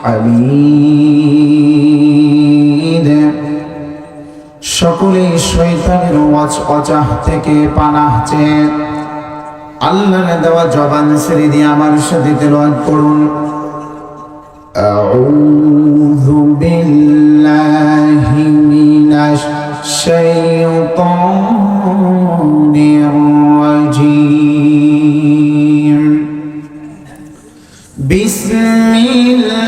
الحميد সকলে শৈতানের ওয়াজ অচাহ থেকে পানাহ চেয়ে আল্লাহ দেওয়া জবান ছেড়ে দিয়ে আমার সাথে তেলাওয়াত করুন أعوذ بسم الله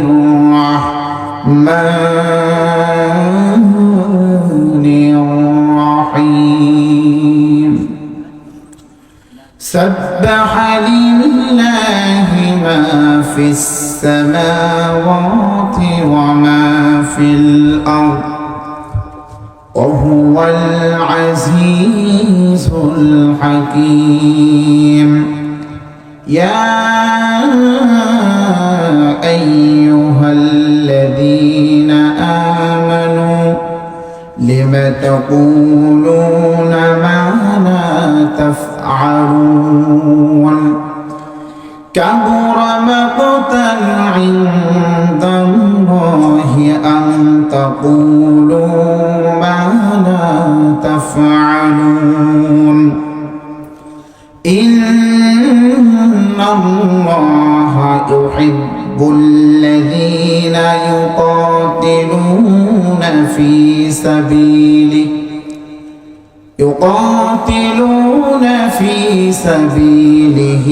الرحمن الرحيم سبح لله ما في السماوات وما في الأرض وهو العزيز الحكيم. يا أيها الذين آمنوا لم تقولون ما لا تفعلون؟ كبر مقتا عند الله أن تقولوا ما لا تفعلون. إن الله يحب الذين يقاتلون في سبيله يقاتلون في سبيله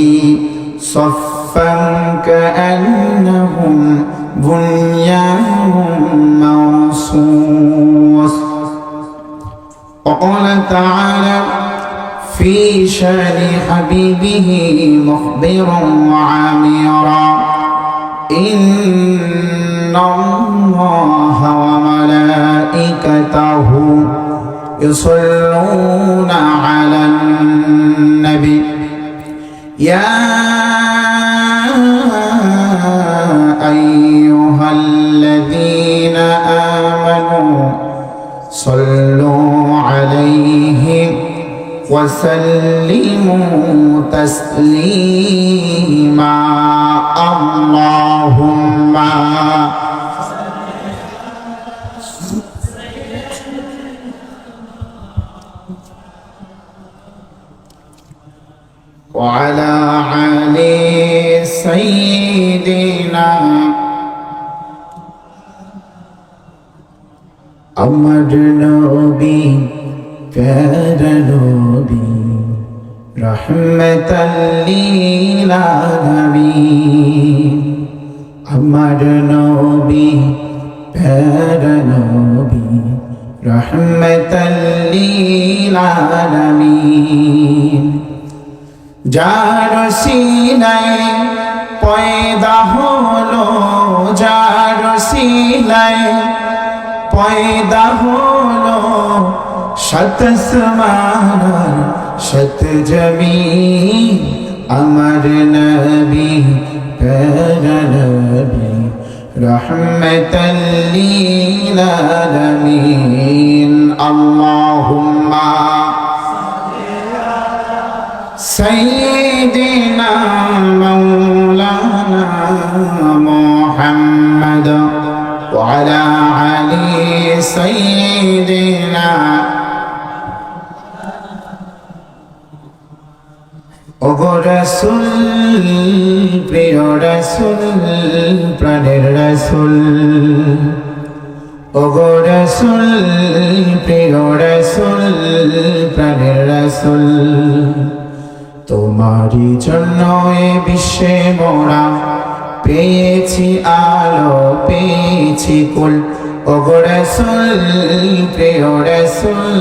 صفا كأنهم بنيان مرصوص وقال تعالى في شأن حبيبه مخبرا وعامرا. إن الله وملائكته يصلون على النبي. يا أيها وسلموا تسليما. اللهم وعلى آل سيدنا أمر نبي করবি রহমতলি আমার নবী প্যারনবী রহমতলি যার সিনাই পয়দা হলো যার সিনাই পয়দা হলো শত সমান শত জমি আমার নবী প্যারা নবী رحمة للعالمين اللهم سيدنا مولانا محمد وعلى علي سيدنا রসুল, প্রিয় রসুল, প্রাণের রসুল। ওগো রসুল, প্রিয় রসুল, প্রাণের রসুল। তোমারই জন্য এ বিশ্বে মোরা পেয়েছি আলো, পেয়েছি কুল। ওগো রসুল, প্রিয় রসুল